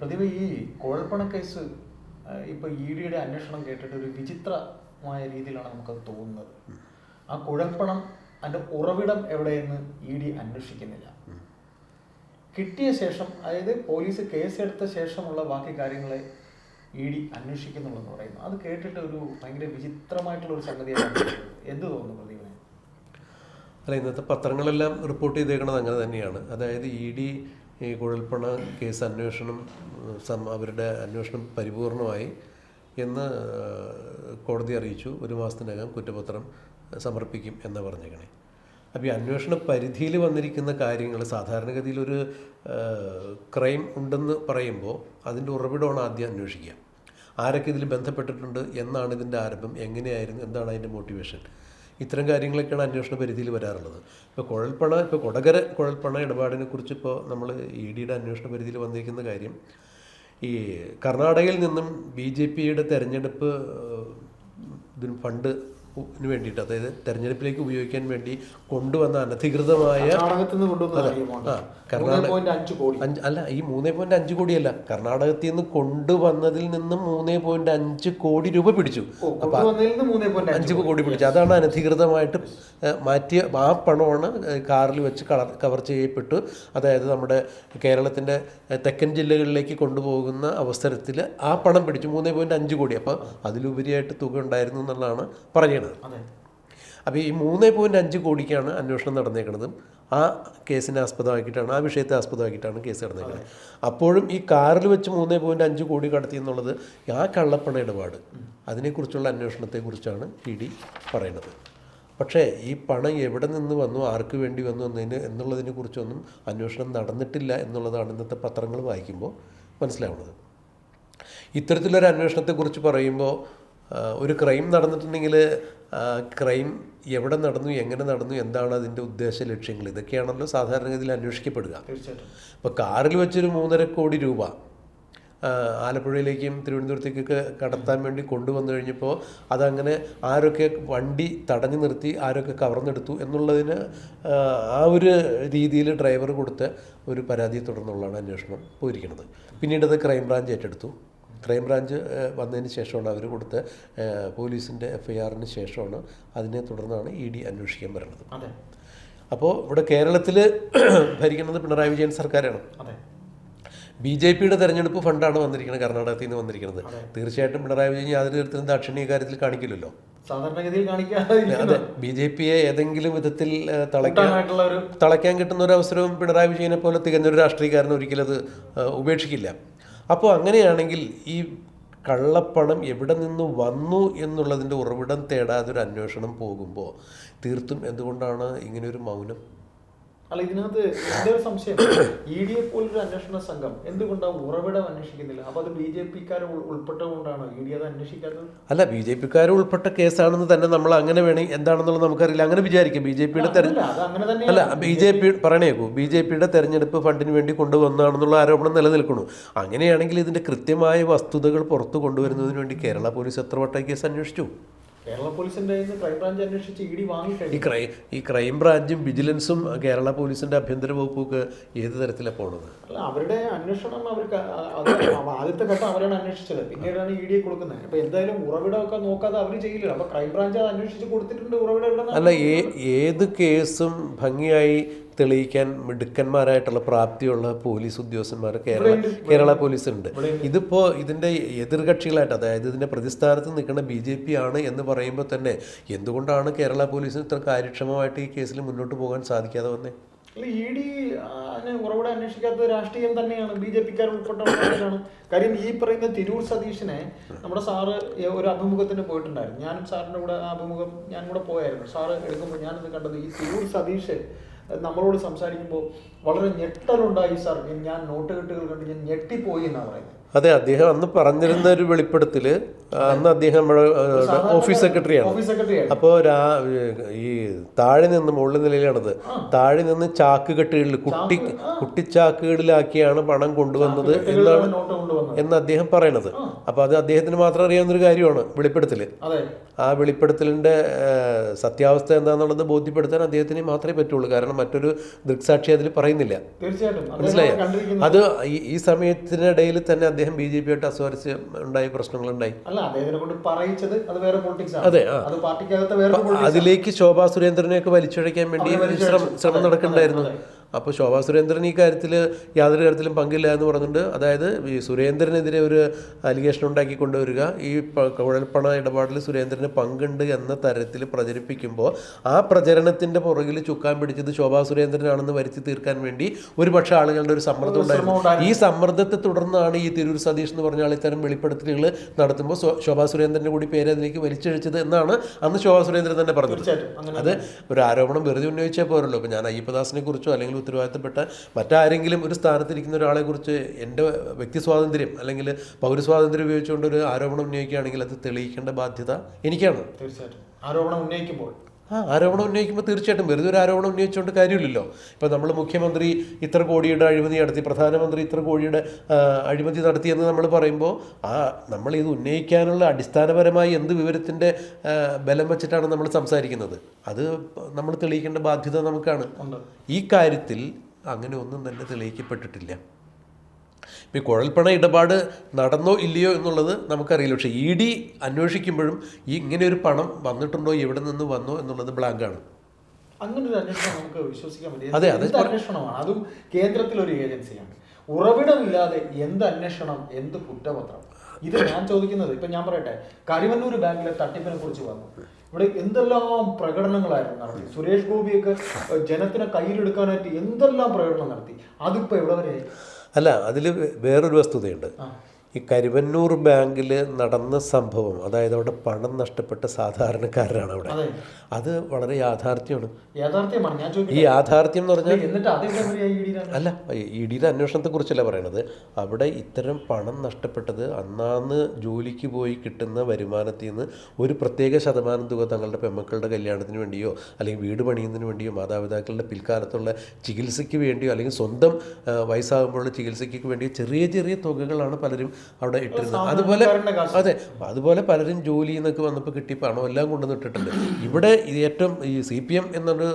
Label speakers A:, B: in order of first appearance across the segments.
A: പ്രതിഭ ഈ കുഴൽപ്പണ കേസ് ഇപ്പൊ ഇ ഡിയുടെ അന്വേഷണം കേട്ടിട്ട് ഒരു വിചിത്രമായ രീതിയിലാണ് നമുക്ക് തോന്നുന്നത്. ആ കുഴൽപ്പണം അതിന്റെ ഉറവിടം എവിടെയെന്ന് ഇ ഡി അന്വേഷിക്കുന്നില്ല. കിട്ടിയ ശേഷം അതായത് പോലീസ് കേസെടുത്ത ശേഷമുള്ള ബാക്കി കാര്യങ്ങളെ ഇ ഡി അന്വേഷിക്കുന്നുള്ളെന്ന് പറയുന്നു. അത് കേട്ടിട്ട് ഒരു ഭയങ്കര വിചിത്രമായിട്ടുള്ള ഒരു സംഗതിയാണ് എന്ത് തോന്നുന്നു പ്രതിഭ
B: അല്ല ഇന്നത്തെ പത്രങ്ങളെല്ലാം റിപ്പോർട്ട് ചെയ്തേക്കുന്നത് അങ്ങനെ തന്നെയാണ്. അതായത് ഇ ഡി ഈ കുഴൽപ്പണ കേസ് അന്വേഷണം അവരുടെ അന്വേഷണം പരിപൂർണമായി എന്ന് കോടതി അറിയിച്ചു. ഒരു മാസത്തിനകം കുറ്റപത്രം സമർപ്പിക്കും എന്ന് പറഞ്ഞേക്കണേ. അപ്പോൾ ഈ അന്വേഷണ പരിധിയിൽ വന്നിരിക്കുന്ന കാര്യങ്ങൾ സാധാരണഗതിയിൽ ഒരു ക്രൈം ഉണ്ടെന്ന് പറയുമ്പോൾ അതിന്റെ ഉറവിടമാണ് ആദ്യം അന്വേഷിക്കുക. ആരൊക്കെ ഇതിൽ ബന്ധപ്പെട്ടിട്ടുണ്ട് എന്നാണ് ഇതിന്റെ ആരംഭം എങ്ങനെയായിരുന്നു എന്താണ് അതിന്റെ മോട്ടിവേഷൻ? ഇത്തരം കാര്യങ്ങളൊക്കെയാണ് അന്വേഷണ പരിധിയിൽ വരാറുള്ളത്. ഇപ്പോൾ കുഴൽപ്പണ ഇപ്പോൾ കൊടകര കുഴൽപ്പണ ഇടപാടിനെ കുറിച്ച് ഇപ്പോൾ നമ്മൾ ഇ ഡിയുടെ അന്വേഷണ പരിധിയിൽ വന്നിരിക്കുന്ന കാര്യം ഈ കർണാടകയിൽ നിന്നും ബി ജെ പിയുടെ തെരഞ്ഞെടുപ്പ് ഇതിന് ഫണ്ട് വേണ്ടിയിട്ട് അതായത് തെരഞ്ഞെടുപ്പിലേക്ക് ഉപയോഗിക്കാൻ വേണ്ടി കൊണ്ടുവന്ന അനധികൃതമായ അല്ല ഈ മൂന്നേ പോയിന്റ് അഞ്ച് കോടിയല്ല. കർണാടകത്തിൽ നിന്ന് കൊണ്ടുവന്നതിൽ നിന്നും മൂന്നേ പോയിന്റ് അഞ്ച് കോടി രൂപ പിടിച്ചു.
A: അഞ്ച്
B: കോടി. പിടിച്ചു. അതാണ് അനധികൃതമായിട്ട് മാറ്റിയ ആ പണമാണ് കാറിൽ വെച്ച് കളർ കവർ ചെയ്യപ്പെട്ടു. അതായത് നമ്മുടെ കേരളത്തിന്റെ തെക്കൻ ജില്ലകളിലേക്ക് കൊണ്ടുപോകുന്ന അവസരത്തിൽ ആ പണം പിടിച്ചു. മൂന്നേ പോയിന്റ് അഞ്ച് കോടി. അപ്പോൾ അതിലുപരിയായിട്ട് തുക ഉണ്ടായിരുന്നു എന്നുള്ളതാണ് പറയുന്നത്.
A: അതെ.
B: അപ്പോൾ ഈ മൂന്ന് പോയിന്റ് അഞ്ച് കോടിക്കാണ് അന്വേഷണം നടന്നേക്കുന്നത് ആ കേസിനെ ആസ്പദമാക്കിയിട്ടാണ് ആ വിഷയത്തെ ആസ്പദമാക്കിയിട്ടാണ് കേസ് നടന്നേക്കുന്നത് അപ്പോഴും ഈ കാറിൽ വെച്ച് മൂന്ന് പോയിന്റ് അഞ്ച് കോടി കടത്തി എന്നുള്ളത് ആ കള്ളപ്പണ ഇടപാട്. അതിനെക്കുറിച്ചുള്ള അന്വേഷണത്തെക്കുറിച്ചാണ് ഇ ഡി പറയുന്നത്. പക്ഷേ ഈ പണം എവിടെ നിന്ന് വന്നു ആർക്ക് വേണ്ടി വന്നു എന്നതിന് എന്നുള്ളതിനെ കുറിച്ചൊന്നും അന്വേഷണം നടന്നിട്ടില്ല എന്നുള്ളതാണ് ഇന്നത്തെ പത്രങ്ങൾ വായിക്കുമ്പോൾ മനസ്സിലാവുന്നത്. ഇത്തരത്തിലൊരു അന്വേഷണത്തെക്കുറിച്ച് പറയുമ്പോൾ ഒരു ക്രൈം നടന്നിട്ടുണ്ടെങ്കിൽ ക്രൈം എവിടെ നടന്നു എങ്ങനെ നടന്നു എന്താണ് അതിന്റെ ഉദ്ദേശ ലക്ഷ്യങ്ങൾ? ഇതൊക്കെയാണല്ലോ സാധാരണഗതിയിൽ അന്വേഷിക്കപ്പെടുക.
A: അപ്പോൾ
B: ഇപ്പോൾ കാറിൽ വെച്ചൊരു മൂന്നര കോടി രൂപ ആലപ്പുഴയിലേക്കും തിരുവനന്തപുരത്തേക്കൊക്കെ കടത്താൻ വേണ്ടി കൊണ്ടുവന്നു കഴിഞ്ഞപ്പോൾ അതങ്ങനെ ആരൊക്കെ വണ്ടി തടഞ്ഞു നിർത്തി ആരൊക്കെ കവർന്നെടുത്തു എന്നുള്ളതിന് ആ, ആ ഒരു രീതിയിൽ ഡ്രൈവർ കൊടുത്ത ഒരു പരാതിയെ തുടർന്നുള്ളതാണ് അന്വേഷണം പോയിരിക്കുന്നത്. പിന്നീട് അത് ക്രൈംബ്രാഞ്ച് ഏറ്റെടുത്തു. ക്രൈംബ്രാഞ്ച് വന്നതിന് ശേഷമാണ് അവർ കൊടുത്ത പോലീസിന്റെ എഫ് ഐ ആറിന് ശേഷമാണ് അതിനെ തുടർന്നാണ് ഇ ഡി അന്വേഷിക്കാൻ വരുന്നത്. അപ്പോൾ ഇവിടെ കേരളത്തിൽ ഭരിക്കുന്നത് പിണറായി വിജയൻ സർക്കാരാണ്. ബി ജെ പിയുടെ തെരഞ്ഞെടുപ്പ് ഫണ്ടാണ് വന്നിരിക്കുന്നത് കർണാടകത്തിൽ നിന്ന് വന്നിരിക്കുന്നത് തീർച്ചയായിട്ടും പിണറായി വിജയൻ യാതൊരു തരത്തിലും ദാക്ഷിണ്യ കാര്യത്തിൽ കാണിക്കില്ലല്ലോ.
A: സാധാരണഗതിയിൽ
B: അതെ ബി ജെ പിയെ ഏതെങ്കിലും വിധത്തിൽ തളയ്ക്കാൻ തളയ്ക്കാൻ കിട്ടുന്ന ഒരു അവസരവും പിണറായി വിജയനെ പോലെ തികഞ്ഞൊരു രാഷ്ട്രീയക്കാരൻ ഒരിക്കലും അത് ഉപേക്ഷിക്കില്ല. അപ്പോൾ അങ്ങനെയാണെങ്കിൽ ഈ കള്ളപ്പണം എവിടെ നിന്ന് വന്നു എന്നുള്ളതിന്റെ ഉറവിടം തേടാതെ ഒരു അന്വേഷണം പോകുമ്പോൾ തീർത്തും എന്തുകൊണ്ടാണ് ഇങ്ങനെയൊരു മൗനം
A: അല്ല ഇതിനകത്ത് എന്റെ ഒരു സംശയം. ഇ ഡി എ പോലൊരു അന്വേഷണ സംഘം എന്തുകൊണ്ടാണ് ഉറവിടം അന്വേഷിക്കുന്നില്ല? അപ്പൊ അത് ബി ജെ പിക്കാരെ ഉൾപ്പെട്ടുകൊണ്ടാണ് ഇ ഡി അത് അന്വേഷിക്കാത്തത്?
B: അല്ല ബി ജെ പിക്കാർ ഉൾപ്പെട്ട കേസാണെന്ന് തന്നെ നമ്മൾ അങ്ങനെ വേണമെങ്കിൽ എന്താണെന്നുള്ളത് നമുക്കറിയില്ല. അങ്ങനെ വിചാരിക്കും. ബി ജെ പിയുടെ അല്ല ബി ജെ പി പറയണേക്കൂ ബി ജെ പിയുടെ തെരഞ്ഞെടുപ്പ് ഫണ്ടിന് വേണ്ടി കൊണ്ടുവന്നാണെന്നുള്ള ആരോപണം നിലനിൽക്കുന്നു അങ്ങനെയാണെങ്കിൽ ഇതിന്റെ കൃത്യമായ വസ്തുതകൾ പുറത്തു കൊണ്ടുവരുന്നതിന് വേണ്ടി കേരള പോലീസ് എത്ര വട്ടം കേസ് അന്വേഷിച്ചു?
A: കേരള പോലീസിന്റെ ക്രൈംബ്രാഞ്ച് അന്വേഷിച്ച് ഇ ഡി
B: ഈ
A: വാങ്ങിക്കഴിഞ്ഞു
B: ക്രൈ ഈ ക്രൈം ബ്രാഞ്ചും വിജിലൻസും കേരള പോലീസിന്റെ ആഭ്യന്തര വകുപ്പൊക്കെ ഏത് തരത്തിലാണ് പോണത്?
A: അല്ല അവരുടെ അന്വേഷണം അവർക്ക് ആദ്യത്തെ ഘട്ടം അവരാണ് അന്വേഷിച്ചത്. പിന്നീടാണ് ഇ ഡി കൊടുക്കുന്നത്. അപ്പൊ എന്തായാലും ഉറവിടമൊക്കെ നോക്കാതെ അവർ ചെയ്യില്ല. അപ്പൊ ക്രൈംബ്രാഞ്ച് അത് അന്വേഷിച്ച് കൊടുത്തിട്ടുണ്ട് ഉറവിടം
B: അല്ല ഏത് കേസും ഭംഗിയായി തെളിയിക്കാൻ മിടുക്കന്മാരായിട്ടുള്ള പ്രാപ്തിയുള്ള പോലീസ് ഉദ്യോഗസ്ഥന്മാർ കേരള കേരള പോലീസ് ഉണ്ട്. ഇതിപ്പോൾ ഇതിന്റെ എതിർകക്ഷികളായിട്ട് അതായത് ഇതിന്റെ പ്രതിസ്ഥാനത്ത് നിൽക്കുന്ന ബി ജെ പി ആണ് എന്ന് പറയുമ്പോൾ തന്നെ എന്തുകൊണ്ടാണ് കേരള പോലീസിന് ഇത്ര കാര്യക്ഷമമായിട്ട് ഈ കേസിൽ മുന്നോട്ട് പോകാൻ സാധിക്കാതെ വന്നേ?
A: ഇ ഡി അതിന് അന്വേഷിക്കാത്ത രാഷ്ട്രീയം തന്നെയാണ് ബി ജെ പിക്കാർ ഉൾപ്പെട്ടതാണ് കാര്യം ഈ പറയുന്ന തിരൂർ സതീഷിനെ നമ്മുടെ സാറ് ഒരു അഭിമുഖത്തിന് പോയിട്ടുണ്ടായിരുന്നു. ഞാനും സാറിന്റെ കൂടെ അഭിമുഖം ഞാൻ കൂടെ പോയായിരുന്നു. സാറ് എടുക്കുമ്പോൾ ഞാനിത് കണ്ടത് ഈ തിരൂർ സതീഷ് നമ്മളോട് സംസാരിക്കുമ്പോൾ വളരെ ഞെട്ടലുണ്ടായി സാർ ഞാൻ നോട്ട് കെട്ടുകൾ കണ്ട് ഞാൻ ഞെട്ടിപ്പോയി എന്നാണ് പറയുന്നത്.
B: അതെ അദ്ദേഹം അന്ന് പറഞ്ഞിരുന്ന ഒരു വെളിപ്പെടുത്തൽ അന്ന് അദ്ദേഹം നമ്മുടെ ഓഫീസ് സെക്രട്ടറിയാണ്
A: അപ്പോ സെക്രട്ടറി
B: അപ്പോൾ ഈ താഴെ നിന്ന് മുകളിൽ നിലയിലാണത്. താഴെ നിന്ന് ചാക്ക് കെട്ടുകളിൽ കുട്ടി കുട്ടിച്ചാക്കുകളിലാക്കിയാണ് പണം കൊണ്ടുവന്നത് എന്നാണ് എന്ന് അദ്ദേഹം പറയണത്. അപ്പോൾ അത് അദ്ദേഹത്തിന് മാത്രം അറിയാവുന്ന ഒരു കാര്യമാണ് വെളിപ്പെടുത്തൽ
A: അതെ.
B: ആ വെളിപ്പെടുത്തലിന്റെ സത്യാവസ്ഥ എന്താണെന്നുള്ളത് ബോധ്യപ്പെടുത്താൻ അദ്ദേഹത്തിന് മാത്രമേ പറ്റുള്ളൂ. കാരണം മറ്റൊരു ദൃക്സാക്ഷി അതിൽ പറയുന്നില്ല. മനസ്സിലായോ? അത് ഈ സമയത്തിനിടയിൽ തന്നെ അദ്ദേഹം ബി ജെ പി ആയിട്ട് അസ്വാരസ്യം ഉണ്ടായി പ്രശ്നങ്ങളുണ്ടായി.
A: അല്ല അദ്ദേഹത്തിനെ കൊണ്ട് പറയിച്ചത് അത് വേറെ പൊളിറ്റിക്സ്
B: അതെ,
A: അത് പാർട്ടിക്കകത്ത് വേറെ
B: അതിലേക്ക് ശോഭാ സുരേന്ദ്രനെയൊക്കെ വലിച്ചുഴയ്ക്കാൻ വേണ്ടി ശ്രമം ശ്രമം നടക്കുന്നുണ്ടായിരുന്നു അപ്പോൾ ശോഭാ സുരേന്ദ്രൻ ഈ കാര്യത്തിൽ യാതൊരു കാര്യത്തിലും പങ്കില്ല എന്ന് പറഞ്ഞിട്ടുണ്ട്. അതായത് ഈ സുരേന്ദ്രനെതിരെ ഒരു അലിഗേഷൻ ഉണ്ടാക്കി കൊണ്ടുവരിക ഈ കുഴൽപ്പണ ഇടപാടിൽ സുരേന്ദ്രന് പങ്കുണ്ട് എന്ന തരത്തിൽ പ്രചരിപ്പിക്കുമ്പോൾ ആ പ്രചരണത്തിന്റെ പുറകിൽ ചുക്കാൻ പിടിച്ചത് ശോഭാ സുരേന്ദ്രനാണെന്ന് വരുത്തി തീർക്കാൻ വേണ്ടി ഒരുപക്ഷെ ആളുകളുടെ ഒരു സമ്മർദ്ദം ഉണ്ടായിരുന്നു. ഈ സമ്മർദ്ദത്തെ തുടർന്നാണ് ഈ തിരൂർ സതീഷ് എന്ന് പറഞ്ഞ ആൾ ഇത്തരം വെളിപ്പെടുത്തലുകൾ നടത്തുമ്പോൾ ശോഭാ സുരേന്ദ്രന്റെ കൂടി പേര് അതിലേക്ക് വലിച്ചഴിച്ചത് എന്നാണ് അന്ന് ശോഭാ സുരേന്ദ്രൻ തന്നെ പറഞ്ഞത്. അത് ഒരു ആരോപണം വെറുതെ ഉന്നയിച്ചാൽ പോരല്ലോ. അപ്പോൾ ഞാൻ അയ്യപ്പദാസിനെ കുറിച്ചോ അല്ലെങ്കിൽ ഉത്തരവാദിത്തപ്പെട്ട മറ്റാരെങ്കിലും ഒരു സ്ഥാനത്തിരിക്കുന്ന ഒരാളെക്കുറിച്ച് എന്റെ വ്യക്തി സ്വാതന്ത്ര്യം അല്ലെങ്കിൽ പൗരസ്വാതന്ത്ര്യം ഉപയോഗിച്ചുകൊണ്ട് ഒരു ആരോപണം ഉന്നയിക്കുകയാണെങ്കിൽ അത് തെളിയിക്കേണ്ട ബാധ്യത എനിക്കാണ്.
A: തീർച്ചയായിട്ടും. ആരോപണം ഉന്നയിക്കുമ്പോൾ
B: ആ ആരോപണം ഉന്നയിക്കുമ്പോൾ തീർച്ചയായിട്ടും വെറുതെ ഒരു ആരോപണം ഉന്നയിച്ചുകൊണ്ട് കാര്യമില്ലല്ലോ. ഇപ്പം നമ്മൾ മുഖ്യമന്ത്രി ഇത്ര കോടിയുടെ അഴിമതി നടത്തി പ്രധാനമന്ത്രി ഇത്ര കോടിയുടെ അഴിമതി നടത്തിയെന്ന് നമ്മൾ പറയുമ്പോൾ ആ നമ്മൾ ഇത് ഉന്നയിക്കാനുള്ള അടിസ്ഥാനപരമായി എന്ത് വിവരത്തിന്റെ ബലം വെച്ചിട്ടാണ് നമ്മൾ സംസാരിക്കുന്നത്? അത് നമ്മൾ തെളിയിക്കേണ്ട ബാധ്യത നമുക്കാണ്. ഈ കാര്യത്തിൽ അങ്ങനെ ഒന്നും തന്നെ തെളിയിക്കപ്പെട്ടിട്ടില്ല. ഇപ്പം ഈ കുഴൽപ്പണ ഇടപാട് നടന്നോ ഇല്ലയോ എന്നുള്ളത് നമുക്കറിയില്ല. പക്ഷേ ഇ ഡി അന്വേഷിക്കുമ്പോഴും ഈ ഇങ്ങനെ ഒരു പണം വന്നിട്ടുണ്ടോ എവിടെ നിന്ന് വന്നോ എന്നുള്ളത് ബ്ലാങ്കാണ്
A: അങ്ങനെ ഒരു അന്വേഷണം നമുക്ക് വിശ്വസിക്കാൻ പറ്റില്ല.
B: അതെ.
A: അന്വേഷണമാണ്? അതും കേന്ദ്രത്തിലൊരു ഏജൻസിയാണ്. ഉറവിടമില്ലാതെ എന്ത് അന്വേഷണം എന്ത് കുറ്റപത്രം? ഇത് ഞാൻ ചോദിക്കുന്നത് ഇപ്പൊ ഞാൻ പറയട്ടെ കരിവന്നൂർ ബാങ്കിലെ തട്ടിപ്പിനെ കുറിച്ച് പറഞ്ഞു. ഇവിടെ എന്തെല്ലാം പ്രകടനങ്ങളായിരുന്നു നടത്തി? സുരേഷ് ഗോപിയൊക്കെ ജനത്തിനെ കയ്യിലെടുക്കാനായിട്ട് എന്തെല്ലാം പ്രകടനം നടത്തി? അതിപ്പോ എവിടെ വരെയായി
B: അല്ല അതിൽ വേറൊരു വസ്തുതയുണ്ട്. ഈ കരുവന്നൂർ ബാങ്കിൽ നടന്ന സംഭവം അതായത് അവിടെ പണം നഷ്ടപ്പെട്ട സാധാരണക്കാരനാണ് അവിടെ.
A: അത്.
B: വളരെ യാഥാർത്ഥ്യമാണ്. ഈ യാഥാർത്ഥ്യം എന്ന് പറഞ്ഞാൽ അല്ല ഇ ഡിയുടെ അന്വേഷണത്തെക്കുറിച്ചല്ല പറയണത്? അവിടെ ഇത്തരം പണം നഷ്ടപ്പെട്ടത് അന്നാന്ന് ജോലിക്ക് പോയി കിട്ടുന്ന വരുമാനത്തിൽ നിന്ന് ഒരു പ്രത്യേക ശതമാനം തുക തങ്ങളുടെ പെമ്മക്കളുടെ കല്യാണത്തിന് വേണ്ടിയോ അല്ലെങ്കിൽ വീട് പണിയുന്നതിന് വേണ്ടിയോ മാതാപിതാക്കളുടെ പിൽക്കാലത്തുള്ള ചികിത്സയ്ക്ക് വേണ്ടിയോ അല്ലെങ്കിൽ സ്വന്തം വയസ്സാകുമ്പോഴുള്ള ചികിത്സയ്ക്ക് വേണ്ടിയോ ചെറിയ ചെറിയ തുകകളാണ് പലരും അവിടെ ഇട്ടിരുന്നത്. അതുപോലെ അതെ അതുപോലെ പലരും ജോലി എന്നൊക്കെ വന്നപ്പോൾ കിട്ടി പണം എല്ലാം കൊണ്ടുവന്ന് ഇട്ടിട്ടുണ്ട് ഇവിടെ ഏറ്റവും ഈ സി പി എം എന്നൊരു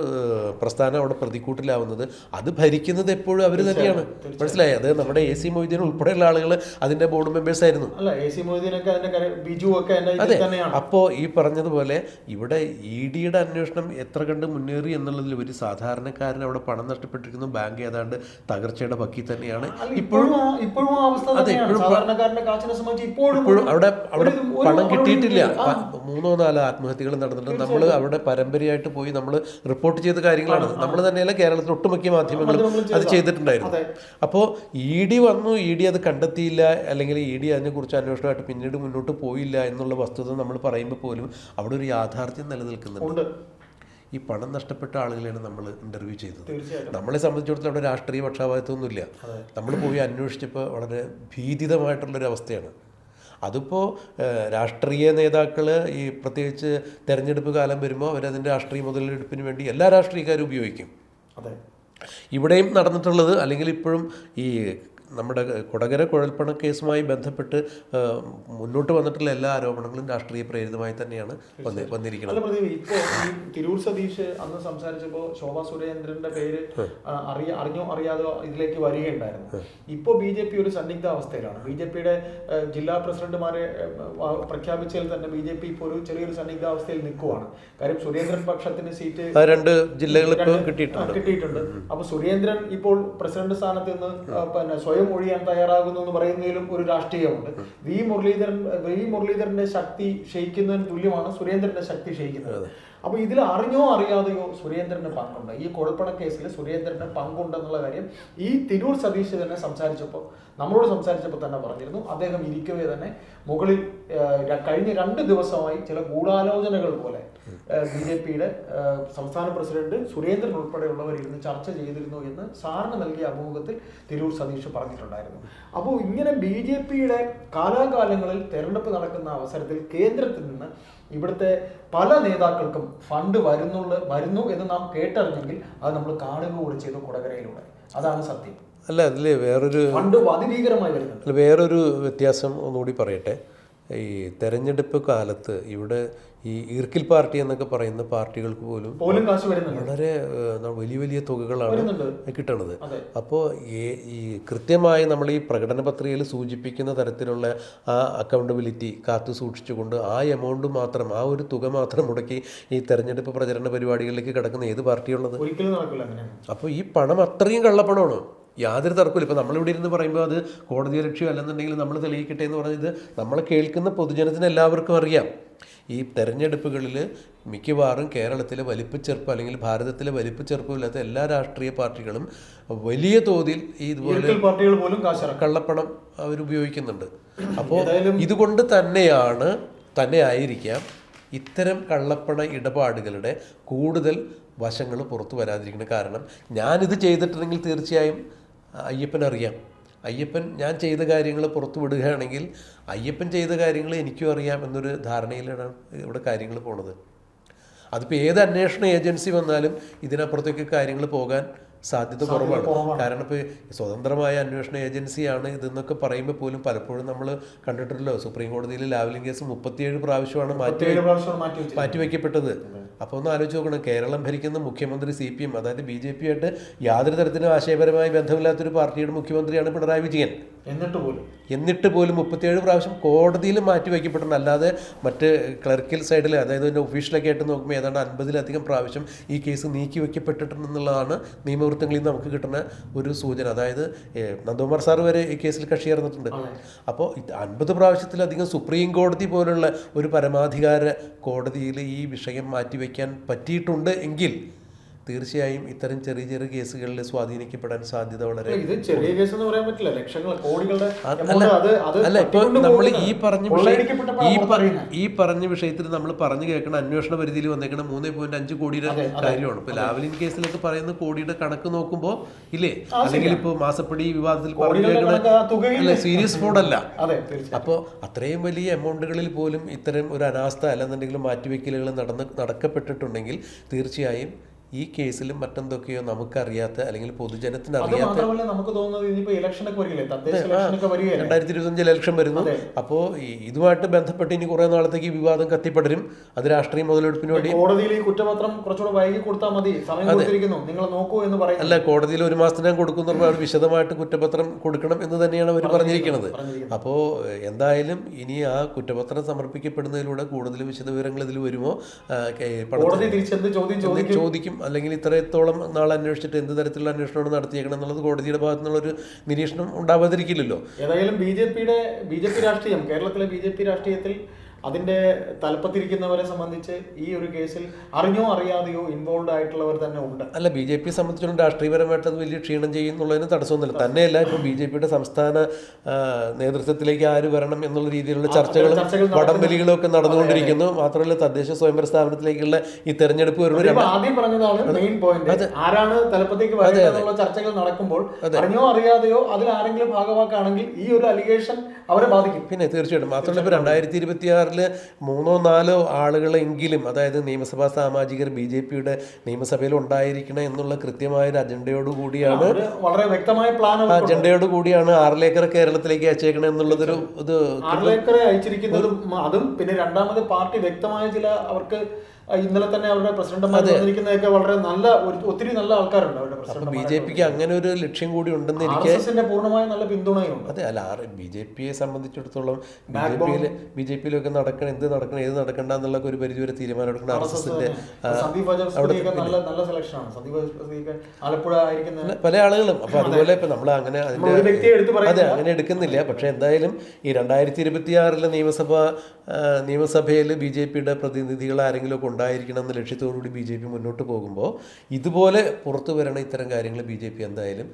B: പ്രസ്ഥാനം അവിടെ പ്രതിക്കൂട്ടിലാവുന്നത് അത് ഭരിക്കുന്നത് എപ്പോഴും അവർ തന്നെയാണ്. മനസ്സിലായി? അത് നമ്മുടെ എ സി മൊയ്തീൻ ഉൾപ്പെടെയുള്ള ആളുകൾ അതിന്റെ ബോർഡ് മെമ്പേഴ്സ് ആയിരുന്നു. അതെ അപ്പോൾ ഈ പറഞ്ഞതുപോലെ ഇവിടെ ഇ ഡിയുടെ അന്വേഷണം എത്ര കണ്ട് മുന്നേറി എന്നുള്ളതിൽ ഒരു സാധാരണക്കാരൻ അവിടെ പണം നഷ്ടപ്പെട്ടിരിക്കുന്നു. ബാങ്ക് ഏതാണ്ട് തകർച്ചയുടെ പക്കി തന്നെയാണ്.
A: ഇപ്പോഴും ഇപ്പോഴും അവസ്ഥ അവസ്ഥ തന്നെയാണ്. സാധാരണക്കാരന്റെ കാശിനെ സംബന്ധിച്ച് ഇപ്പോഴും
B: അവിടെ അവിടെ പണം കിട്ടിയിട്ടില്ല. മൂന്നോ നാലോ ആത്മഹത്യകൾ നടന്നിട്ടുണ്ട്. നമ്മൾ അവിടെ പരമ്പരയായിട്ട് പോയി നമ്മൾ റിപ്പോർട്ട് ചെയ്ത കാര്യങ്ങളാണ്. നമ്മൾ തന്നെയല്ല കേരളത്തിൽ ഒട്ടുമിക്ക മാധ്യമങ്ങളും
A: മാധ്യമങ്ങളും
B: അത് ചെയ്തിട്ടുണ്ടായിരുന്നു. അപ്പോൾ ഇ ഡി വന്നു ഇ ഡി അത് കണ്ടെത്തിയില്ല അല്ലെങ്കിൽ ഇ ഡി അതിനെക്കുറിച്ച് അന്വേഷണമായിട്ട് പിന്നീട് മുന്നോട്ട് പോയില്ല എന്നുള്ള വസ്തുത നമ്മൾ പറയുമ്പോൾ പോലും അവിടെ ഒരു യാഥാർത്ഥ്യം നിലനിൽക്കുന്നുണ്ട്. ഈ പണം നഷ്ടപ്പെട്ട ആളുകളെയാണ് നമ്മൾ ഇന്റർവ്യൂ ചെയ്തത്. നമ്മളെ സംബന്ധിച്ചിടത്തോളം അവിടെ രാഷ്ട്രീയ പക്ഷാപാതിത്വമൊന്നുമില്ല നമ്മൾ പോയി അന്വേഷിച്ചപ്പോൾ വളരെ ഭീതിതമായിട്ടുള്ളൊരു അവസ്ഥയാണ്. അതിപ്പോൾ രാഷ്ട്രീയ നേതാക്കൾ ഈ പ്രത്യേകിച്ച് തെരഞ്ഞെടുപ്പ് കാലം വരുമ്പോൾ അവരതിന്റെ രാഷ്ട്രീയ മുതലെടുപ്പിന് വേണ്ടി എല്ലാ രാഷ്ട്രീയക്കാരും ഉപയോഗിക്കും.
A: അതെ.
B: ഇവിടെയും നടന്നിട്ടുള്ളത് അല്ലെങ്കിൽ ഇപ്പോഴും ഈ നമ്മുടെ കൊടകര കുഴൽപ്പണ കേസുമായി ബന്ധപ്പെട്ട് മുന്നോട്ട് വന്നിട്ടുള്ള എല്ലാ ആരോപണങ്ങളും രാഷ്ട്രീയ പ്രേരിതമായി തന്നെയാണ് വന്ന് വന്നിരിക്കുന്നത്.
A: ഇപ്പോൾ തിരൂർ സതീഷ് അന്ന് സംസാരിച്ചപ്പോൾ ശോഭാ സുരേന്ദ്രന്റെ പേര് അറിയ അറിഞ്ഞോ അറിയാതോ ഇതിലേക്ക് വരികയുണ്ടായിരുന്നു. ഇപ്പോ ബി ജെ പി ഒരു സന്നിഗ്ധ അവസ്ഥയിലാണ്. ബി ജെ പിയുടെ ജില്ലാ പ്രസിഡന്റുമാരെ പ്രഖ്യാപിച്ചാൽ പ്രഖ്യാപിച്ചതിൽ തന്നെ ബി ജെ പി ഇപ്പോൾ ഒരു ചെറിയൊരു സന്നിഗ്ധ അവസ്ഥയിൽ നിൽക്കുവാണ്. കാര്യം സുരേന്ദ്രൻ പക്ഷത്തിന് സീറ്റ്
B: രണ്ട്
A: ജില്ലകളിൽ
B: കിട്ടിയിട്ടുണ്ട്.
A: കിട്ടിയിട്ടുണ്ട്. അപ്പൊ സുരേന്ദ്രൻ ഇപ്പോൾ പ്രസിഡന്റ് സ്ഥാനത്ത് നിന്ന് പിന്നെ സ്വയം ഒഴിയാൻ തയ്യാറാകുന്നു എന്ന് പറയുന്നതിലും ഒരു രാഷ്ട്രീയമുണ്ട്. വി മുരളീധരൻ വി മുരളീധരന്റെ ശക്തി ക്ഷയിക്കുന്നതിന് തുല്യമാണ് സുരേന്ദ്രന്റെ ശക്തി ക്ഷയിക്കുന്നത്. അപ്പൊ ഇതിൽ അറിഞ്ഞോ അറിയാതെയോ സുരേന്ദ്രന് പങ്കുണ്ട്. ഈ കുഴൽപ്പണ കേസിൽ സുരേന്ദ്രന് പങ്കുണ്ടെന്നുള്ള കാര്യം ഈ തിരൂർ സതീഷ് തന്നെ സംസാരിച്ചപ്പോൾ നമ്മളോട് സംസാരിച്ചപ്പോൾ തന്നെ പറഞ്ഞിരുന്നു. അദ്ദേഹം ഇരിക്കവേ തന്നെ മുകളിൽ കഴിഞ്ഞ രണ്ട് ദിവസമായി ചില ഗൂഢാലോചനകൾ പോലെ ബി ജെ പിയുടെ സംസ്ഥാന പ്രസിഡന്റ് സുരേന്ദ്രൻ ഉൾപ്പെടെയുള്ളവർ ഇരുന്ന് ചർച്ച ചെയ്തിരുന്നു എന്ന് സാറിന് നൽകിയ അഭിമുഖത്തിൽ തിരൂർ സതീഷ് പറഞ്ഞിട്ടുണ്ടായിരുന്നു. അപ്പോൾ ഇങ്ങനെ ബി ജെ പിയുടെ കാലാകാലങ്ങളിൽ തെരഞ്ഞെടുപ്പ് നടക്കുന്ന അവസരത്തിൽ കേന്ദ്രത്തിൽ നിന്ന് ഇവിടുത്തെ പല നേതാക്കൾക്കും ഫണ്ട് വരുന്നുള്ള വരുന്നു എന്ന് നാം കേട്ടറിഞ്ഞെങ്കിൽ അത് നമ്മൾ കാണുക കൂടി ചെയ്തു കുടകരയിലൂടെ. അതാണ് സത്യം.
B: അല്ല അതിൽ വേറൊരു
A: ഫണ്ട് അതിഭീകരമായി വരുന്നുണ്ട്.
B: വേറൊരു വ്യത്യാസം ഒന്നുകൂടി പറയട്ടെ. ഈ തെരഞ്ഞെടുപ്പ് കാലത്ത് ഇവിടെ ഈ ഈർക്കിൽ പാർട്ടി എന്നൊക്കെ പറയുന്ന പാർട്ടികൾക്ക് പോലും വളരെ വലിയ വലിയ തുകകളാണ് കിട്ടണത്. അപ്പോൾ ഈ കൃത്യമായി നമ്മൾ ഈ പ്രകടന പത്രികയിൽ സൂചിപ്പിക്കുന്ന തരത്തിലുള്ള ആ അക്കൗണ്ടബിലിറ്റി കാത്തു സൂക്ഷിച്ചുകൊണ്ട് ആ എമൗണ്ട് മാത്രം ആ ഒരു തുക മാത്രം മുടക്കി ഈ തെരഞ്ഞെടുപ്പ് പ്രചരണ പരിപാടികളിലേക്ക് കിടക്കുന്ന ഏത് പാർട്ടിയുള്ളത്? അപ്പോൾ ഈ പണം അത്രയും കള്ളപ്പണമാണ്. യാതൊരു തർക്കമില്ല ഇപ്പോൾ നമ്മളിവിടെ ഇരുന്ന് പറയുമ്പോൾ അത് കോടതി ലക്ഷ്യം അല്ലെന്നുണ്ടെങ്കിൽ നമ്മൾ തെളിയിക്കട്ടെ എന്ന് പറഞ്ഞത് നമ്മൾ കേൾക്കുന്ന പൊതുജനത്തിന് എല്ലാവർക്കും അറിയാം. ഈ തെരഞ്ഞെടുപ്പുകളിൽ മിക്കവാറും കേരളത്തിലെ വലിപ്പച്ചെറുപ്പം അല്ലെങ്കിൽ ഭാരതത്തിലെ വലിപ്പച്ചെറുപ്പമില്ലാത്ത എല്ലാ രാഷ്ട്രീയ പാർട്ടികളും വലിയ തോതിൽ ഈ ഇതുപോലെ
A: പാർട്ടികൾ പോലും
B: കള്ളപ്പണം അവരുപയോഗിക്കുന്നുണ്ട് അപ്പോൾ ഇതുകൊണ്ട് തന്നെയാണ് തന്നെ ആയിരിക്കാം ഇത്തരം കള്ളപ്പണ ഇടപാടുകളുടെ കൂടുതൽ വശങ്ങൾ പുറത്തു വരാതിരിക്കുന്നത്. കാരണം ഞാനിത് ചെയ്തിട്ടുണ്ടെങ്കിൽ തീർച്ചയായും അയ്യപ്പൻ അറിയാം. അയ്യപ്പൻ ഞാൻ ചെയ്ത കാര്യങ്ങൾ പുറത്തു വിടുകയാണെങ്കിൽ അയ്യപ്പൻ ചെയ്ത കാര്യങ്ങൾ എനിക്കും അറിയാം എന്നൊരു ധാരണയിലാണ് ഇവിടെ കാര്യങ്ങൾ പോണത്. അതിപ്പോൾ ഏത് അന്വേഷണ ഏജൻസി വന്നാലും ഇതിനപ്പുറത്തേക്ക് കാര്യങ്ങൾ പോകാൻ സാധ്യത കുറവാണ്. കാരണം ഇപ്പോൾ സ്വതന്ത്രമായ അന്വേഷണ ഏജൻസിയാണ് ഇതെന്നൊക്കെ പറയുമ്പോൾ പോലും പലപ്പോഴും നമ്മൾ കണ്ടിട്ടുണ്ടല്ലോ. സുപ്രീം കോടതിയിൽ ലാവലിംഗ് കേസ് മുപ്പത്തിയേഴ് പ്രാവശ്യമാണ് മാറ്റി മാറ്റിവെക്കപ്പെട്ടത് അപ്പോൾ ഒന്ന് ആലോചിച്ച് നോക്കണം. കേരളം ഭരിക്കുന്ന മുഖ്യമന്ത്രി സി പി എം അതായത് ബി ജെ പി ആയിട്ട് യാതൊരു തരത്തിലും ആശയപരമായ ബന്ധമില്ലാത്തൊരു പാർട്ടിയുടെ മുഖ്യമന്ത്രിയാണ് പിണറായി വിജയൻ.
A: എന്നിട്ട് പോലും.
B: എന്നിട്ട് പോലും മുപ്പത്തിയേഴ് പ്രാവശ്യം കോടതിയിൽ മാറ്റി വയ്ക്കപ്പെട്ടിട്ടുണ്ട് അല്ലാതെ മറ്റ് ക്ലർക്കിൽ സൈഡിൽ അതായത് അതിന്റെ ഒഫീഷ്യലൊക്കെ ആയിട്ട് നോക്കുമ്പോൾ ഏതാണ്ട് അൻപതിലധികം പ്രാവശ്യം ഈ കേസ് നീക്കി വയ്ക്കപ്പെട്ടിട്ടുണ്ടെന്നുള്ളതാണ് നിയമവൃത്തങ്ങളിൽ നിന്ന് നമുക്ക് കിട്ടുന്ന ഒരു സൂചന അതായത് നന്ദകുമാർ സാർ വരെ ഈ കേസിൽ കക്ഷി ചേർന്നിട്ടുണ്ട്. അപ്പോൾ അൻപത് പ്രാവശ്യത്തിലധികം സുപ്രീം കോടതി പോലുള്ള ഒരു പരമാധികാര കോടതിയിൽ ഈ വിഷയം മാറ്റിവെക്കാൻ പറ്റിയിട്ടുണ്ട് എങ്കിൽ തീർച്ചയായും ഇത്തരം ചെറിയ ചെറിയ കേസുകളിൽ സ്വാധീനിക്കപ്പെടാൻ സാധ്യത വളരെ
A: ഇത് ചെറിയ കേസ് എന്ന് പറയാൻ പറ്റില്ല. ലക്ഷങ്ങൾ കോടികളുടെ
B: അല്ല
A: ഇപ്പൊ
B: നമ്മൾ ഈ പറഞ്ഞ ഈ ഈ പറഞ്ഞ വിഷയത്തിൽ നമ്മൾ പറഞ്ഞു കേൾക്കണം അന്വേഷണ പരിധിയിൽ വന്നേക്കണ മൂന്ന് പോയിന്റ് അഞ്ച് കോടിയുടെ. കാര്യമാണ്. ഇപ്പൊ ലാവലിൻ കേസിലൊക്കെ പറയുന്ന കോടിയുടെ കണക്ക് നോക്കുമ്പോ ഇല്ലേ? അല്ലെങ്കിൽ ഇപ്പൊ മാസപ്പടി വിവാദത്തിൽ പറഞ്ഞു കേൾക്കണ അല്ല സീരിയസ്
A: അതെ തീർച്ചയായും.
B: അപ്പോൾ അത്രയും വലിയ എമൗണ്ടുകളിൽ പോലും ഇത്തരം ഒരു അനാസ്ഥ അല്ലെന്നുണ്ടെങ്കിൽ മാറ്റിവെക്കലുകൾ നടന്ന് നടക്കപ്പെട്ടിട്ടുണ്ടെങ്കിൽ തീർച്ചയായും ഈ കേസിലും മറ്റെന്തൊക്കെയോ നമുക്കറിയാത്ത അല്ലെങ്കിൽ പൊതുജനത്തിന് അറിയാത്ത
A: നമുക്ക് തോന്നുന്നത്
B: രണ്ടായിരത്തി ഇരുപത്തഞ്ചിൽ ഇലക്ഷൻ വരുന്നു.
A: അപ്പോ
B: അപ്പോൾ ഇതുമായിട്ട് ബന്ധപ്പെട്ട് ഇനി കുറേ നാളത്തേക്ക് വിവാദം കത്തിപ്പടരും. അത് രാഷ്ട്രീയ മുതലെടുപ്പിന് വേണ്ടി
A: കോടതിയിൽ ഈ കുറ്റപത്രം കുറച്ചുകൂടെ വൈകി കൊടുത്താൽ മതി. നിങ്ങൾ നോക്കൂ എന്ന് പറയുന്നു.
B: അല്ല കോടതിയിൽ ഒരു മാസത്തിനകം കൊടുക്കുന്ന അവർ വിശദമായിട്ട് കുറ്റപത്രം കൊടുക്കണം എന്ന് തന്നെയാണ് അവർ പറഞ്ഞിരിക്കുന്നത്.
A: അപ്പോ
B: അപ്പോൾ എന്തായാലും ഇനി ആ കുറ്റപത്രം സമർപ്പിക്കപ്പെടുന്നതിലൂടെ കൂടുതൽ വിശദവിവരങ്ങൾ ഇതിൽ വരുമോ?
A: ചോദിക്കും.
B: അല്ലെങ്കിൽ ഇത്രത്തോളം നാൾ അന്വേഷിച്ചിട്ട് എന്ത് തരത്തിലുള്ള അന്വേഷണമാണ് നടത്തിയേക്കണം എന്നുള്ളത് കോടതിയുടെ ഭാഗത്തു നിന്നുള്ളൊരു നിരീക്ഷണം ഉണ്ടാവാതിരിക്കില്ലല്ലോ.
A: ഏതായാലും ബി ജെ പിയുടെ ബി ജെ പി രാഷ്ട്രീയം കേരളത്തിലെ ബി ജെ പി രാഷ്ട്രീയത്തിൽ അതിന്റെ തലപ്പത്തിരിക്കുന്നവരെ സംബന്ധിച്ച് ഈ ഒരു കേസിൽ അറിഞ്ഞോ അറിയാതെയോ ഇൻവോൾവ് ആയിട്ടുള്ളവർ തന്നെ ഉണ്ട്.
B: അല്ല ബി ജെ പി സംബന്ധിച്ചിടത്തോളം രാഷ്ട്രീയപരമായിട്ട് അത് വലിയ ക്ഷീണം ചെയ്യുന്നുള്ളതിന് തടസ്സമൊന്നുമില്ല. തന്നെയല്ല ഇപ്പോൾ ബി ജെ പിയുടെ സംസ്ഥാന നേതൃത്വത്തിലേക്ക് ആര് വരണം എന്നുള്ള രീതിയിലുള്ള ചർച്ചകളും. വടംവലികളും ഒക്കെ നടന്നുകൊണ്ടിരിക്കുന്നു. മാത്രമല്ല തദ്ദേശ സ്വയംഭര സ്ഥാപനത്തിലേക്കുള്ള ഈ തെരഞ്ഞെടുപ്പ്
A: വരുമ്പോൾ ആദ്യം പറഞ്ഞതാണ് മെയിൻ പോയിന്റ് ആരാണ് തലപ്പത്തേക്ക് ചർച്ചകൾ നടക്കുമ്പോൾ അറിഞ്ഞോ അറിയാതെയോ അതിൽ ആരെങ്കിലും ഭാഗവാക്കാണെങ്കിൽ ഈ ഒരു അലിഗേഷൻ അവരെ ബാധിക്കും.
B: പിന്നെ തീർച്ചയായിട്ടും. മാത്രമല്ല ഇപ്പോൾ രണ്ടായിരത്തി ഇരുപത്തി ആറിൽ മൂന്നോ നാലോ ആളുകളെങ്കിലും അതായത് നിയമസഭാ സാമാജികർ ബി ജെ പിയുടെ നിയമസഭയിൽ ഉണ്ടായിരിക്കണം എന്നുള്ള കൃത്യമായ ഒരു അജണ്ടയോട് കൂടിയാണ്
A: വളരെ വ്യക്തമായ പ്ലാൻ
B: അജണ്ടയോട് കൂടിയാണ് ആറിലേക്കർ കേരളത്തിലേക്ക് അയച്ചേക്കണം എന്നുള്ളതൊരു ഇത്
A: ആറിലേക്കറെ അയച്ചിരിക്കുന്നതും അതും പിന്നെ രണ്ടാമത് പാർട്ടി വ്യക്തമായ ചില അവർക്ക് ഇന്നലെ തന്നെ അവരുടെ പ്രസിഡന്റുമാർ വന്നിരിക്കുന്നതൊക്കെ വളരെ നല്ല ഒത്തിരി നല്ല ആൾക്കാരുണ്ട് അവരുടെ
B: ബി
A: പ്രസിഡന്റ്
B: ജെ പിക്ക് അങ്ങനെ ഒരു ലക്ഷ്യം കൂടി ഉണ്ടെന്ന് എനിക്ക്
A: പൂർണമായും നല്ല പിന്തുണയുണ്ട്.
B: അതെ അല്ല ബി ജെ പിയെ സംബന്ധിച്ചിടത്തോളം ബി ജെ പിയിൽ ബി ജെ പിയിലൊക്കെ നടക്കണം എന്ത് നടക്കണം ഏത് നടക്കണ്ട എന്നുള്ള ഒരു പരിധി വരെ തീരുമാനം എടുക്കണം ആർ എസ് എസിന്റെ പല ആളുകളും. അപ്പൊ അതുപോലെ ഇപ്പൊ നമ്മൾ അങ്ങനെ അതിന്റെ അതെ അങ്ങനെ എടുക്കുന്നില്ല. പക്ഷെ എന്തായാലും ഈ രണ്ടായിരത്തി ഇരുപത്തി ആറിലെ നിയമസഭാ നിയമസഭയിൽ ബി ജെ പിയുടെ പ്രതിനിധികൾ ആരെങ്കിലും ഒക്കെ ഉണ്ടായിരിക്കണം എന്ന ലക്ഷ്യത്തോടുകൂടി ബി ജെ പി മുന്നോട്ട് പോകുമ്പോൾ ഇതുപോലെ പുറത്തു വരണ ഇത്തരം കാര്യങ്ങൾ ബി ജെ പി എന്തായാലും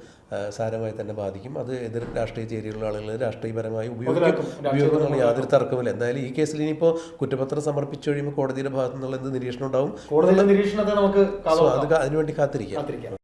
B: സാരമായി തന്നെ ബാധിക്കും. അത് എതിർ രാഷ്ട്രീയ ചേരിയിലുള്ള ആളുകൾ രാഷ്ട്രീയപരമായി ഉപയോഗിക്കും. ഉപയോഗം യാതൊരു തർക്കമില്ല എന്തായാലും ഈ കേസിൽ ഇനിയിപ്പോൾ കുറ്റപത്രം സമർപ്പിച്ചു കഴിയുമ്പോൾ കോടതിയുടെ ഭാഗത്തു നിന്നുള്ള എന്ത് നിരീക്ഷണം ഉണ്ടാവും?
A: കൂടുതൽ നിരീക്ഷണത്തെ നമുക്ക്
B: അത് അതിനുവേണ്ടി
A: കാത്തിരിക്കാം.